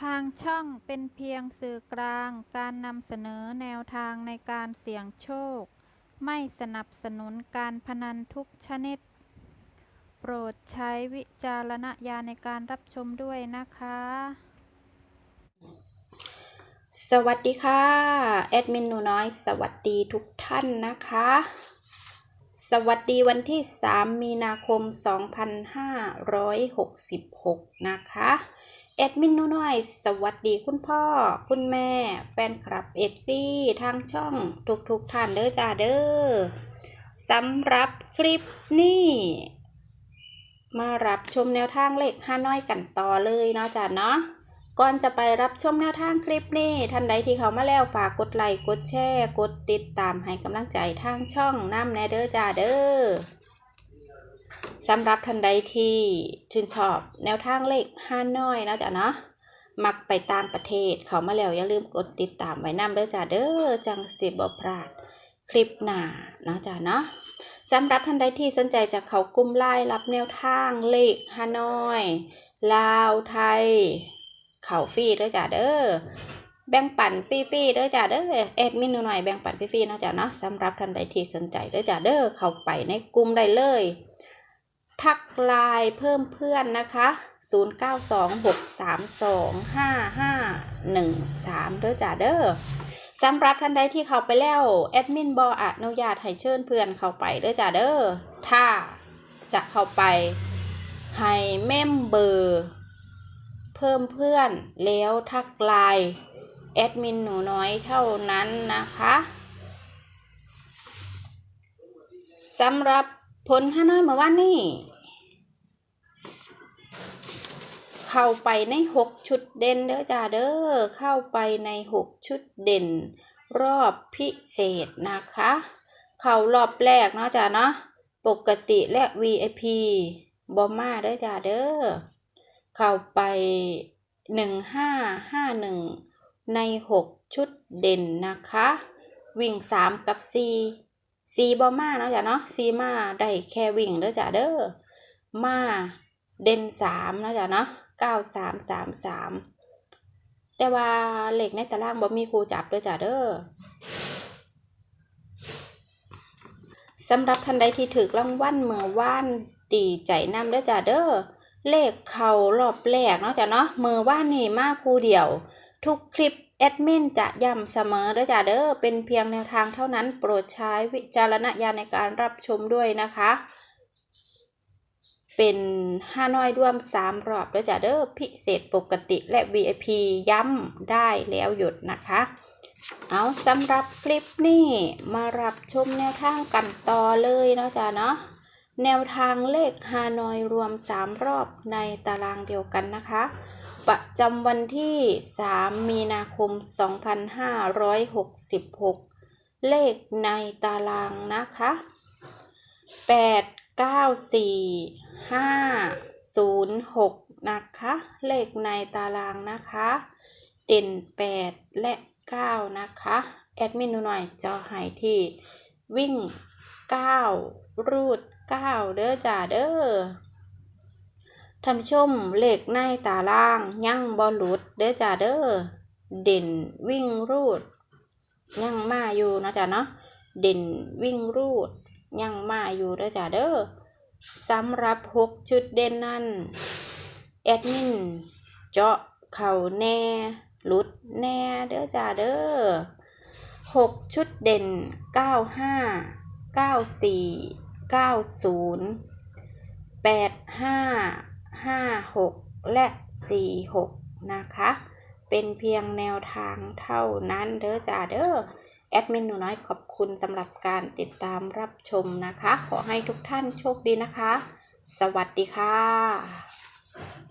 ทางช่องเป็นเพียงสื่อกลางการนำเสนอแนวทางในการเสี่ยงโชค ไม่สนับสนุนการพนันทุกชนิด โปรดใช้วิจารณญาณในการรับชมด้วยนะคะ สวัสดีค่ะ แอดมินหนูน้อย สวัสดีทุกท่านนะคะ สวัสดีวันที่ 3 มีนาคม 2566 นะคะ แอดมินนูน้อย สวัสดีคุณพ่อ คุณแม่ แฟนคลับเอฟซีทางช่องทุกๆท่านเด้อจ้าเด้อสำหรับคลิปนี้ มารับชมแนวทางเลขห้าน้อยกันต่อเลยเนาะจ้าเนาะก่อนจะไปรับชมแนวทางคลิปนี้ท่านใดที่เขามาแล้วฝากกดไลค์กดแชร์ กดติดตามให้กำลังใจทางช่องน้ำแนเด้อจ้าเด้อ สำหรับท่านใดที่ชื่นชอบแนวทางเลขห้าน้อยนะจ๊ะเนาะมักไปต่างประเทศเขามาแล้วอย่าลืมกดติดตามไว้น้ำเด้อจ้าเด้อจังสิบพลาดคลิปหน้านะจ้าเนาะสำหรับท่านใดที่สนใจจะเขากลุ่มไล่รับแนวทางเลขห้าน้อย ลาวไทย เขาฟรีเด้อจ้าเด้อแบ่งปันฟรีๆเด้อจ้าเด้อแอดมินหน่อยแบ่งปันฟรีๆนะจ้าเนาะสำหรับท่านใดที่สนใจเด้อจ้าเด้อเข้าไปในกลุ่มได้เลย ทักไลน์เพิ่มเพื่อนนะคะ 0926325513 เด้อจ้าเด้อสำหรับท่านใดที่เข้าไปแล้ว แอดมินบออนุญาตให้เชิญเพื่อนเข้าไปเด้อจ้าเด้อถ้าจะเข้าไปให้เมมเบอร์เพิ่มเพื่อนแล้วทักไลน์แอดมินหนูน้อยเท่านั้นนะคะสำหรับ ผลฮานอยเมื่อวานนี้เข้าไปในหกชุดเด่นเด้อจ้าเด้อเข้าไปในหกชุดเด่น รอบพิเศษนะคะ เข้ารอบแรกเนาะจ้าเนาะปกติและ VIP บอมาเด้อจ้าเด้อเข้าไปหนึ่งห้าห้าหนึ่งในหกชุดเด่นนะคะ วิ่งสามกับสี่ สี่บอมาเนาะจ้ะเนาะสี่มาได้แค่วิ่งเด้อจ้ะเด้อมาเด่นสามเนาะจ้ะเนาะเก้าสามสามสามแต่ว่าเหล็กในตารางบ่มีครูจับเด้อจ้ะเด้อสำหรับท่านใดที่ถือรางวัลเมื่อว่านดีใจนำเด้อจ้ะเด้อเลขเขารอบแรกเนาะจ้ะเนาะเมื่อว่านี่มาครูเดียว ทุกคลิป แอดมินจะย้ำเสมอเด้อจ้ะเด้อเป็นเพียงแนวทางเท่านั้นโปรดใช้วิจารณญาณในการรับชมด้วยนะคะ เป็นห้าน้อยร่วมสามรอบเด้อจ้ะเด้อพิเศษปกติและ VIP ย้ำได้แล้วหยุดนะคะ เอาสำหรับคลิปนี้มารับชมแนวทางกันต่อเลยเนาะจ้ะเนาะแนวทางเลขฮานอยรวม 3 รอบในตารางเดียวกันนะคะ ประจำวันที่ 3 มีนาคม 2566 เลขในตารางนะคะ 8 9 4 5 0 6 นะคะ เลขในตารางนะคะ เด่น 8 และ 9 นะคะ แอดมินหนูหน่อยจอให้ที่วิ่ง 9 รูด 9 เด้อจ้าเด้อ ท่านชมเลขในตารางยังบอลุดเด้อจ้าเด้อเด่นวิ่งรูด ยังมาอยู่นะจ้าเนาะเด่นวิ่งรูด ยังมาอยู่เด้อจ้าเด้อสำหรับ6ชุดเด่นนั้นแอดมินเจาะเข่าแน่ลุดแน่เด้อจ้าเด้อหกชุดเด่นเก้าห้าเก้าสี่เก้าศูนย์แปดห้า ห้าหกและสี่หกนะคะ เป็นเพียงแนวทางเท่านั้นเด้อจ้าเด้อแอดมินหนูน้อยขอบคุณสำหรับการติดตามรับชมนะคะ ขอให้ทุกท่านโชคดีนะคะ สวัสดีค่ะ